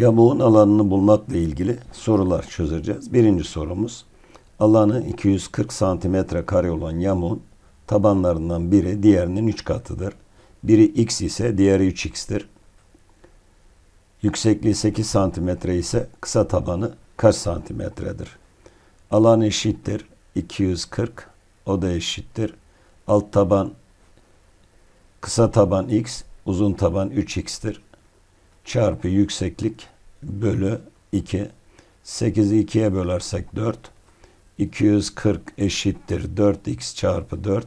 Yamuğun alanını bulmakla ilgili sorular çözeceğiz. Birinci sorumuz alanı 240 santimetre kare olan yamuğun tabanlarından biri diğerinin 3 katıdır. Biri x ise diğeri 3x'tir. Yüksekliği 8 santimetre ise kısa tabanı kaç santimetredir? Alan eşittir 240 o da eşittir. Alt taban kısa taban x uzun taban 3x'tir çarpı yükseklik bölü 2. 8'i 2'ye bölersek 4. 240 eşittir 4x çarpı 4.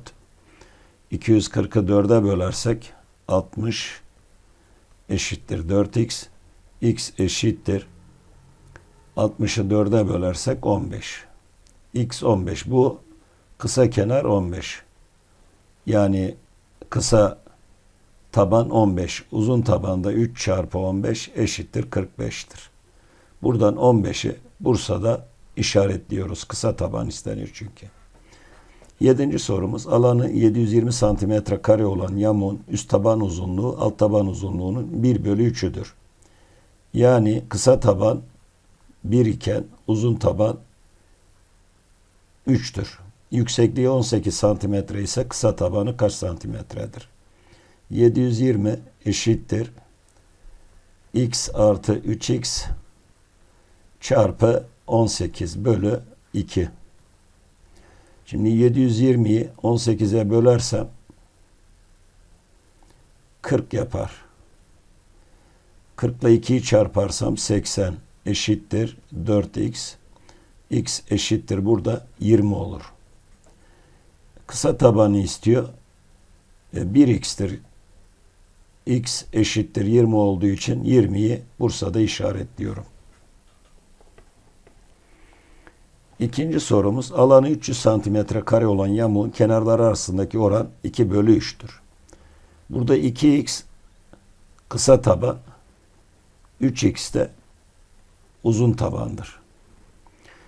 240'ı 4'e bölersek 60 eşittir 4x. x eşittir 60'ı 4'e bölersek 15. x 15. Bu kısa kenar 15. Yani kısa taban 15. Uzun tabanda 3 çarpı 15 eşittir 45'tir. Buradan 15'i Bursa'da işaretliyoruz. Kısa taban isteniyor çünkü. Yedinci sorumuz alanı 720 santimetre kare olan yamuğun üst taban uzunluğu alt taban uzunluğunun 1 bölü 3'üdür. Yani kısa taban 1 iken uzun taban 3'tür. Yüksekliği 18 santimetre ise kısa tabanı kaç santimetredir? 720 eşittir x artı 3x çarpı 18 bölü 2. Şimdi 720'yi 18'e bölersem 40 yapar. 40 ile 2'yi çarparsam 80 eşittir 4x. x eşittir burada 20 olur. Kısa tabanı istiyor. 1x'tir x eşittir 20 olduğu için 20'yi Bursa'da işaretliyorum. İkinci sorumuz alanı 300 santimetre kare olan yamuğun kenarları arasındaki oran 2 bölü 3'tür. Burada 2x kısa taban 3x de uzun tabandır.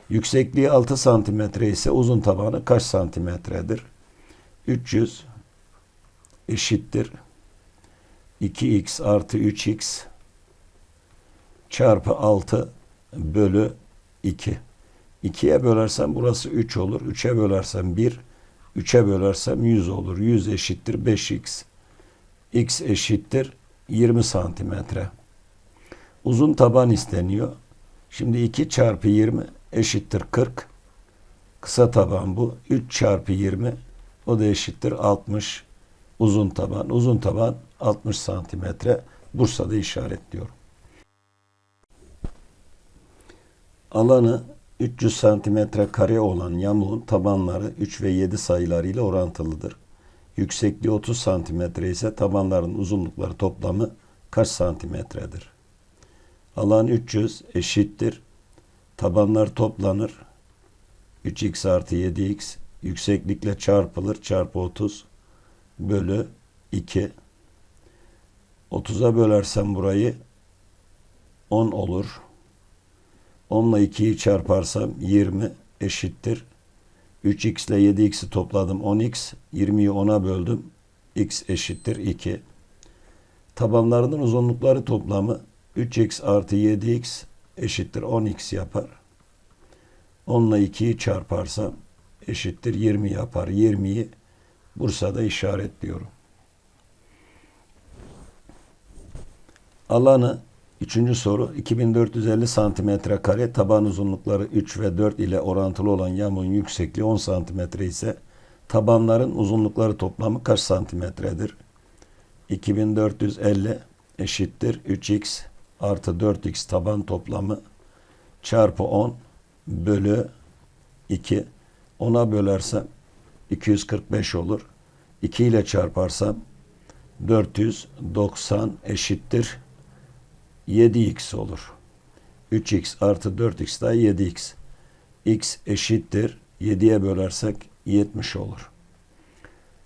Yüksekliği 6 santimetre ise uzun tabanı kaç santimetredir? 300 eşittir 2x artı 3x çarpı 6 bölü 2. 2'ye bölersem burası 3 olur. 3'e bölersem 1. 3'e bölersem 100 olur. 100 eşittir 5x. x eşittir 20 santimetre. Uzun taban isteniyor. Şimdi 2 çarpı 20 eşittir 40. Kısa taban bu. 3 çarpı 20 o da eşittir 60 uzun taban. Uzun taban 60 santimetre. Bursa'da işaretliyorum. Alanı 300 santimetre kare olan yamuğun tabanları 3 ve 7 sayılarıyla orantılıdır. Yüksekliği 30 santimetre ise tabanların uzunlukları toplamı kaç santimetredir? Alan 300 eşittir. Tabanlar toplanır. 3x artı 7x yükseklikle çarpılır çarpı 30 bölü 2. 30'a bölersem burayı 10 olur. 10 ile 2'yi çarparsam 20 eşittir. 3x ile 7x'i topladım 10x. 20'yi 10'a böldüm. x eşittir 2. Tabanlarının uzunlukları toplamı 3x artı 7x eşittir 10x yapar. 10 ile 2'yi çarparsam eşittir 20 yapar. 20'yi Bursa'da işaretliyorum. Alanı Üçüncü soru 2450 santimetre kare taban uzunlukları 3 ve 4 ile orantılı olan yamuğun yüksekliği 10 santimetre ise tabanların uzunlukları toplamı kaç santimetredir? 2450 eşittir 3x artı 4x taban toplamı çarpı 10 bölü 2 10'a bölersem 245 olur. 2 ile çarparsam 490 eşittir 7x olur. 3x artı 4x daha 7x. x eşittir. 7'ye bölersek 70 olur.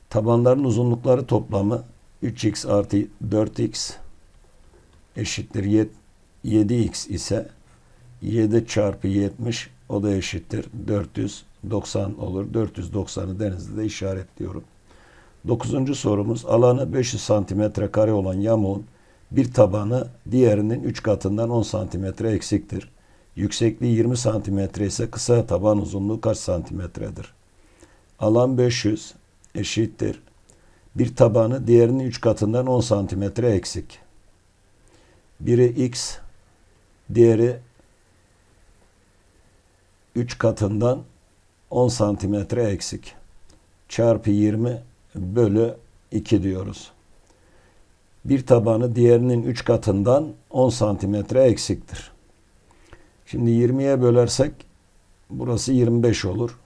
Tabanların uzunlukları toplamı 3x artı 4x eşittir 7x ise 7 çarpı 70 o da eşittir 490 olur. 490'ı denizde işaretliyorum. Dokuzuncu sorumuz alanı 500 santimetre kare olan yamuğun Bir tabanı diğerinin 3 katından 10 santimetre eksiktir. Yüksekliği 20 santimetre ise kısa taban uzunluğu kaç santimetredir? Alan 500 eşittir. Bir tabanı diğerinin 3 katından 10 santimetre eksik. Biri x, diğeri 3 katından 10 santimetre eksik. Çarpı 20 bölü 2 diyoruz. Bir tabanı diğerinin 3 katından 10 santimetre eksiktir. Şimdi 20'ye bölersek burası 25 olur.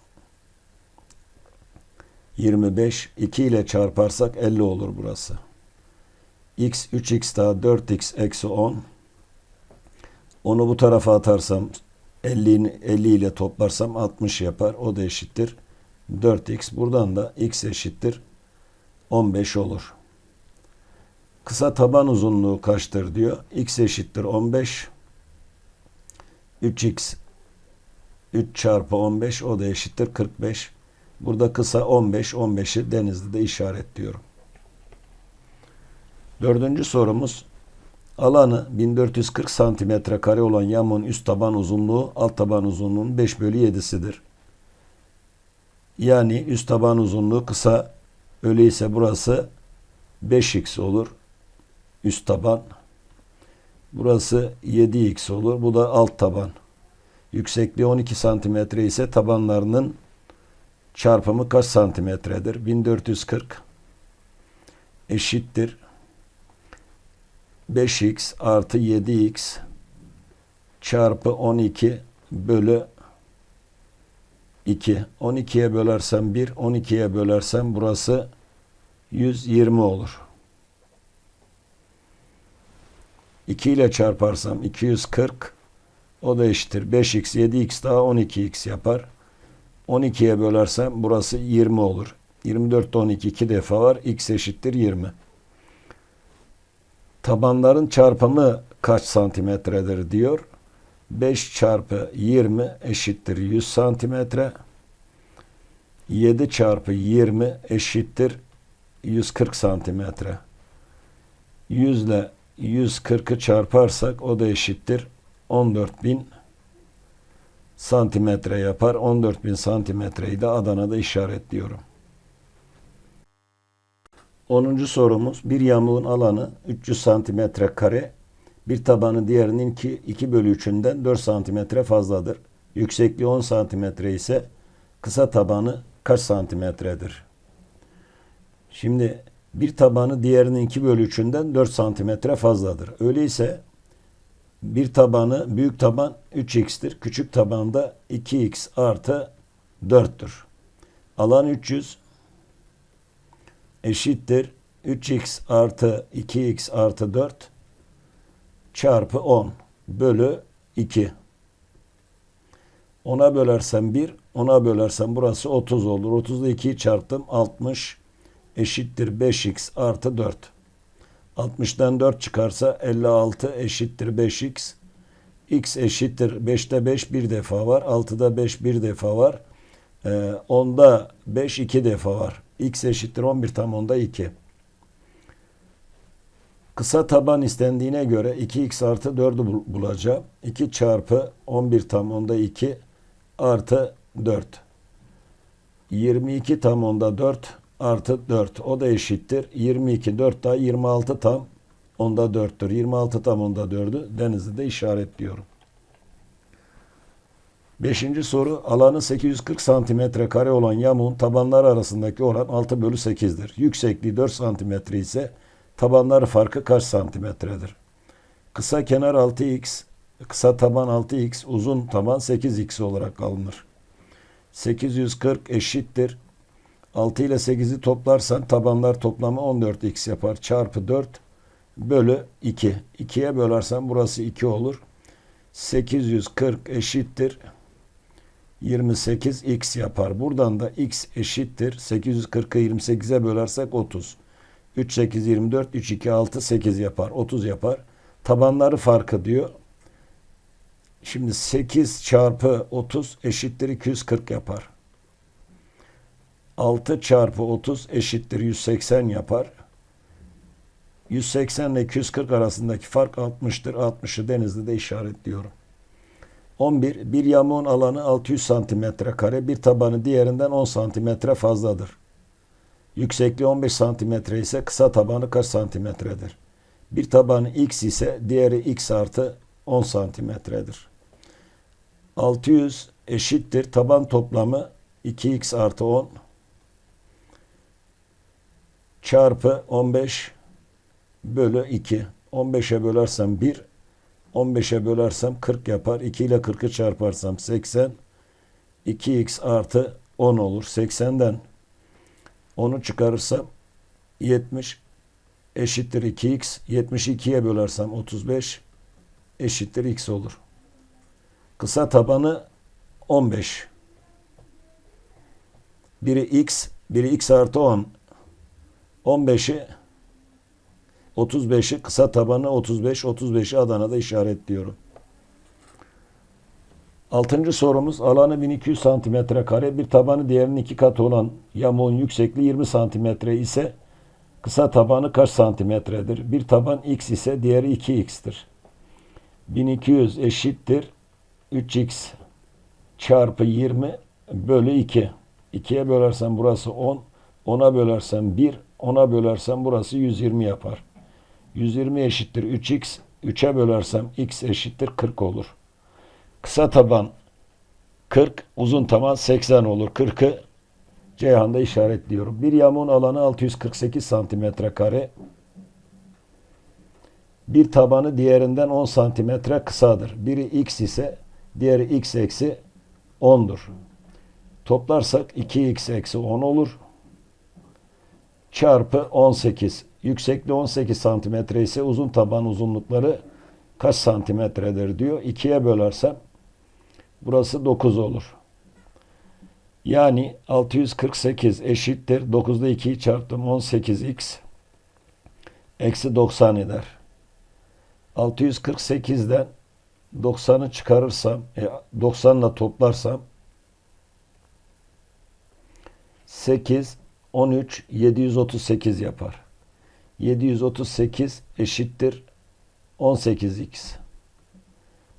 25 2 ile çarparsak 50 olur burası. x 3x daha 4x eksi 10. Onu bu tarafa atarsam 50, 50 ile toplarsam 60 yapar. O da eşittir. 4x. Buradan da x eşittir. 15 olur. Kısa taban uzunluğu kaçtır diyor. x eşittir 15. 3x 3 çarpı 15 o da eşittir 45. Burada kısa 15. 15'i denizde de işaretliyorum. Dördüncü sorumuz. Alanı 1440 santimetre kare olan yamuğun üst taban uzunluğu alt taban uzunluğunun 5 bölü 7'sidir. Yani üst taban uzunluğu kısa öyleyse burası 5x olur. Üst taban. Burası 7x olur. Bu da alt taban. Yüksekliği 12 santimetre ise tabanlarının çarpımı kaç santimetredir? 1440 eşittir 5x artı 7x çarpı 12 bölü 2. 12'ye bölersem 1, 12'ye bölersem burası 120 olur. 2 ile çarparsam 240 o da eşittir. 5x 7x daha 12x yapar. 12'ye bölersem burası 20 olur. 24 12 2 defa var. x eşittir 20. Tabanların çarpımı kaç santimetredir diyor. 5 çarpı 20 eşittir 100 santimetre. 7 çarpı 20 eşittir 140 santimetre. 100 ile 140'ı çarparsak o da eşittir 14.000 santimetre yapar. 14.000 santimetreyi de Adana'da işaretliyorum. 10. sorumuz bir yamuğun alanı 300 santimetre kare bir tabanı diğerinin 2, 2 bölü 3'ünden 4 santimetre fazladır. Yüksekliği 10 santimetre ise kısa tabanı kaç santimetredir? Şimdi bir tabanı diğerinin 2 bölü 3'ünden 4 santimetre fazladır. Öyleyse bir tabanı büyük taban 3x'tir. Küçük tabanda 2x artı 4'tür. Alan 300 eşittir 3x artı 2x artı 4 çarpı 10 bölü 2. 10'a bölersem 1, 10'a bölersem burası 30 olur. 30'da 2'yi çarptım 60 eşittir 5x artı 4. 60'dan 4 çıkarsa 56 eşittir 5x. x eşittir 5'te 5 bir defa var. 6'da 5 bir defa var. Ee, 10'da 5 iki defa var. X eşittir 11 tam onda 2. Kısa taban istendiğine göre 2x artı 4'ü bulacağım. 2 çarpı 11 tam onda 2 artı 4. 22 tam onda 4 artı 4. O da eşittir. 22 4 daha 26 tam onda 4'tür. 26 tam onda 4'ü Denizli'de işaretliyorum. Beşinci soru alanı 840 santimetre kare olan yamuğun tabanlar arasındaki oran 6 bölü 8'dir. Yüksekliği 4 santimetre ise tabanları farkı kaç santimetredir? Kısa kenar 6x, kısa taban 6x, uzun taban 8x olarak alınır. 840 eşittir 6 ile 8'i toplarsan tabanlar toplamı 14x yapar. Çarpı 4 bölü 2. 2'ye bölersen burası 2 olur. 840 eşittir. 28x yapar. Buradan da x eşittir. 840'ı 28'e bölersek 30. 3, 8, 24, 3, 2, 6, 8 yapar. 30 yapar. Tabanları farkı diyor. Şimdi 8 çarpı 30 eşittir 240 yapar. 6 çarpı 30 eşittir 180 yapar. 180 ile 240 arasındaki fark 60'tır. 60'ı Denizli'de işaretliyorum. 11. Bir yamuğun alanı 600 santimetre kare, bir tabanı diğerinden 10 santimetre fazladır. Yüksekliği 15 santimetre ise kısa tabanı kaç santimetredir? Bir tabanı x ise diğeri x artı 10 santimetredir. 600 eşittir taban toplamı 2x artı 10 çarpı 15 bölü 2. 15'e bölersem 1, 15'e bölersem 40 yapar. 2 ile 40'ı çarparsam 80. 2x artı 10 olur. 80'den 10'u çıkarırsam 70 eşittir 2x. 72'ye bölersem 35 eşittir x olur. Kısa tabanı 15. Biri x, biri x artı 10. 15'i 35'i kısa tabanı 35, 35'i Adana'da işaretliyorum. Altıncı sorumuz alanı 1200 santimetre kare bir tabanı diğerinin iki katı olan yamuğun yüksekliği 20 santimetre ise kısa tabanı kaç santimetredir? Bir taban x ise diğeri 2x'tir. 1200 eşittir 3x çarpı 20 bölü 2. 2'ye bölersem burası 10. 10'a bölersem 1. 10'a bölersem burası 120 yapar. 120 eşittir 3x. 3'e bölersem x eşittir 40 olur. Kısa taban 40, uzun taban 80 olur. 40'ı Ceyhan'da işaretliyorum. Bir yamuğun alanı 648 santimetre kare. Bir tabanı diğerinden 10 santimetre kısadır. Biri x ise diğeri x eksi 10'dur. Toplarsak 2x eksi 10 olur. Çarpı 18. Yüksekliği 18 santimetre ise uzun taban uzunlukları kaç santimetredir diyor. 2'ye bölersem burası 9 olur. Yani 648 eşittir. 9'da 2'yi çarptım 18x eksi 90 eder. 648'den 90'ı çıkarırsam, e, 90 ile toplarsam 8, 13, 738 yapar. 738 eşittir 18x.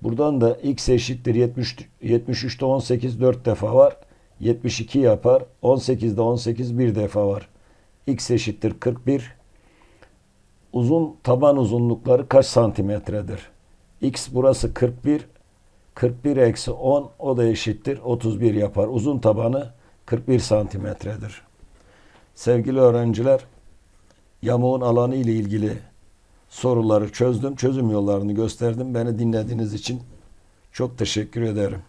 Buradan da x eşittir 70, 73'te 18 4 defa var. 72 yapar. 18'de 18 bir defa var. x eşittir 41. Uzun taban uzunlukları kaç santimetredir? x burası 41. 41 eksi 10 o da eşittir 31 yapar. Uzun tabanı 41 santimetredir. Sevgili öğrenciler, yamuğun alanı ile ilgili soruları çözdüm. Çözüm yollarını gösterdim. Beni dinlediğiniz için çok teşekkür ederim.